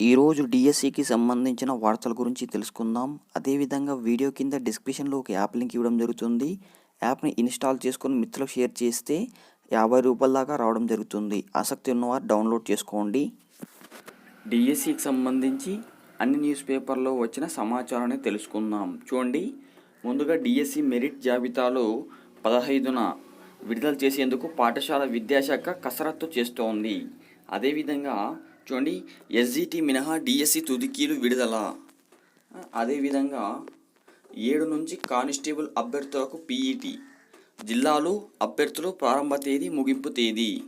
ఈరోజు డిఎస్సికి సంబంధించిన వార్తల గురించి తెలుసుకుందాం. అదేవిధంగా వీడియో కింద డిస్క్రిప్షన్లో ఒక యాప్ లింక్ ఇవ్వడం జరుగుతుంది. యాప్ని ఇన్స్టాల్ చేసుకొని మిత్రులకు షేర్ చేస్తే యాభై రూపాయల దాకా రావడం జరుగుతుంది. ఆసక్తి ఉన్నవారు డౌన్లోడ్ చేసుకోండి. డిఎస్సికి సంబంధించి అన్ని న్యూస్ పేపర్లో వచ్చిన సమాచారాన్ని తెలుసుకుందాం. చూడండి. ముందుగా డిఎస్సి మెరిట్ జాబితాలో పదహైదున విడుదల చేసేందుకు పాఠశాల విద్యాశాఖ కసరత్తు చేస్తోంది. అదేవిధంగా చూడండి ఎస్జిటి మినహా డిఎస్సి తుదికీలు విడుదల. అదేవిధంగా ఏడు నుంచి కానిస్టేబుల్ అభ్యర్థులకు పీఈటీ జిల్లాలు అభ్యర్థులు ప్రారంభ తేదీ ముగింపు తేదీ.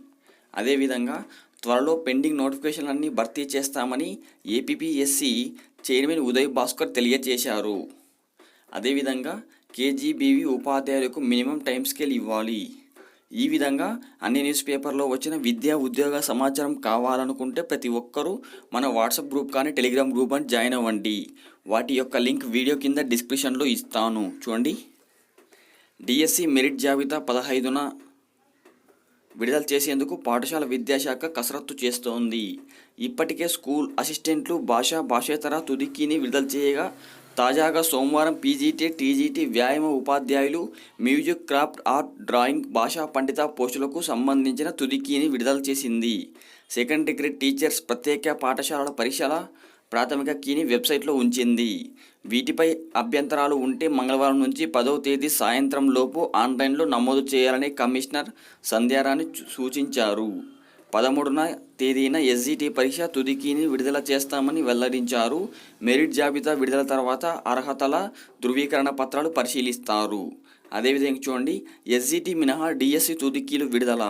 అదేవిధంగా త్వరలో పెండింగ్ నోటిఫికేషన్లన్నీ భర్తీ చేస్తామని ఏపీపీఎస్సి చైర్మన్ ఉదయ్ భాస్కర్ తెలియజేశారు. అదేవిధంగా కేజీబీవీ ఉపాధ్యాయులకు మినిమం టైం స్కేల్ ఇవ్వాలి. ఈ విధంగా అన్ని న్యూస్ పేపర్లో వచ్చిన విద్యా ఉద్యోగ సమాచారం కావాలనుకుంటే ప్రతి ఒక్కరూ మన వాట్సాప్ గ్రూప్ కానీ టెలిగ్రామ్ గ్రూప్ అని జాయిన్ అవ్వండి. వాటి యొక్క లింక్ వీడియో కింద డిస్క్రిప్షన్లో ఇస్తాను. చూడండి. డిఎస్సి మెరిట్ జాబితా పదహైదున విడుదల చేసేందుకు పాఠశాల విద్యాశాఖ కసరత్తు చేస్తోంది. ఇప్పటికే స్కూల్ అసిస్టెంట్లు భాషా భాషేతర తుదికీని విడుదల చేయగా తాజాగా సోమవారం పీజీటీ టీజీటీ వ్యాయామ ఉపాధ్యాయులు మ్యూజిక్ క్రాఫ్ట్ ఆర్ట్ డ్రాయింగ్ భాషా పండిత పోస్టులకు సంబంధించిన తుదికీని విడుదల చేసింది. సెకండ్ డిగ్రీ టీచర్స్ ప్రత్యేక పాఠశాలల పరీక్షల ప్రాథమిక కీని వెబ్సైట్లో ఉంచింది. వీటిపై అభ్యంతరాలు ఉంటే మంగళవారం నుంచి పదవ తేదీ సాయంత్రం లోపు ఆన్లైన్లో నమోదు చేయాలని కమిషనర్ సంధ్యారాణి సూచించారు. పదమూడున తేదీన ఎస్జిటి పరీక్ష తుదికీని విడుదల చేస్తామని వెల్లడించారు. మెరిట్ జాబితా విడుదల తర్వాత అర్హతల ధృవీకరణ పత్రాలు పరిశీలిస్తారు. అదేవిధంగా చూడండి ఎస్జిటి మినహా డిఎస్సి తుదికీలు విడుదల.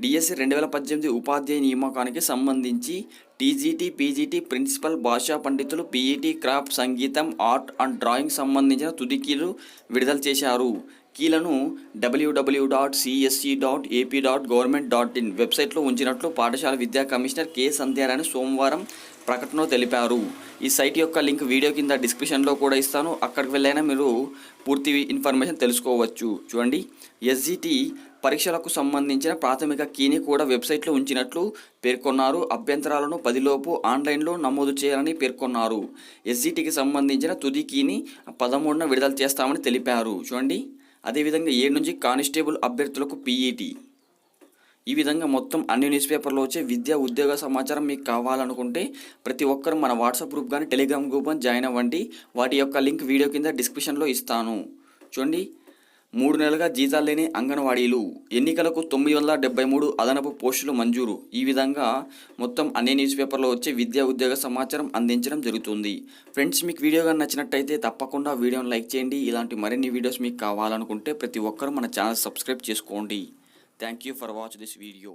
డిఎస్సి రెండు వేల పద్దెనిమిది ఉపాధ్యాయ నియామకానికి సంబంధించి టీజీటీ పీజీటీ ప్రిన్సిపల్ భాషా పండితులు పీఈటీ క్రాఫ్ట్ సంగీతం ఆర్ట్ అండ్ డ్రాయింగ్ సంబంధించిన తుదికీలు విడుదల చేశారు. కీలను WW dot CSC dot AP dot government dot in వెబ్సైట్లో ఉంచినట్లు పాఠశాల విద్యా కమిషనర్ కె. సంధ్యారాయణ సోమవారం ప్రకటనలో తెలిపారు. ఈ సైట్ యొక్క లింక్ వీడియో కింద డిస్క్రిప్షన్లో కూడా ఇస్తాను. అక్కడికి వెళ్ళైనా మీరు పూర్తి ఇన్ఫర్మేషన్ తెలుసుకోవచ్చు. చూడండి. ఎస్జిటి పరీక్షలకు సంబంధించిన ప్రాథమిక కీని కూడా వెబ్సైట్లో ఉంచినట్లు పేర్కొన్నారు. అభ్యంతరాలను పదిలోపు ఆన్లైన్లో నమోదు చేయాలని పేర్కొన్నారు. ఎస్జిటికి సంబంధించిన తుది కీని పదమూడున విడుదల చేస్తామని తెలిపారు. చూడండి. అదేవిధంగా ఏడు నుంచి కానిస్టేబుల్ అభ్యర్థులకు పీఈటీ ఈ విధంగా మొత్తం అన్ని న్యూస్ పేపర్లో వచ్చే విద్యా ఉద్యోగ సమాచారం మీకు కావాలనుకుంటే ప్రతి ఒక్కరు మన వాట్సాప్ గ్రూప్ కానీ టెలిగ్రామ్ గ్రూప్ అని జాయిన్ అవ్వండి. వాటి యొక్క లింక్ వీడియో కింద డిస్క్రిప్షన్లో ఇస్తాను. చూడండి. మూడు నెలలుగా జీతాలు లేని అంగన్వాడీలు. ఎన్నికలకు తొమ్మిది వందల డెబ్బై మూడు అదనపు పోస్టులు మంజూరు. ఈ విధంగా మొత్తం అన్ని న్యూస్ పేపర్లో వచ్చే విద్యా ఉద్యోగ సమాచారం అందించడం జరుగుతుంది. ఫ్రెండ్స్ మీకు వీడియో కానీ నచ్చినట్టయితే తప్పకుండా వీడియోని లైక్ చేయండి. ఇలాంటి మరిన్ని వీడియోస్ మీకు కావాలనుకుంటే ప్రతి ఒక్కరూ మన ఛానల్ సబ్స్క్రైబ్ చేసుకోండి. Thank you for watch this video.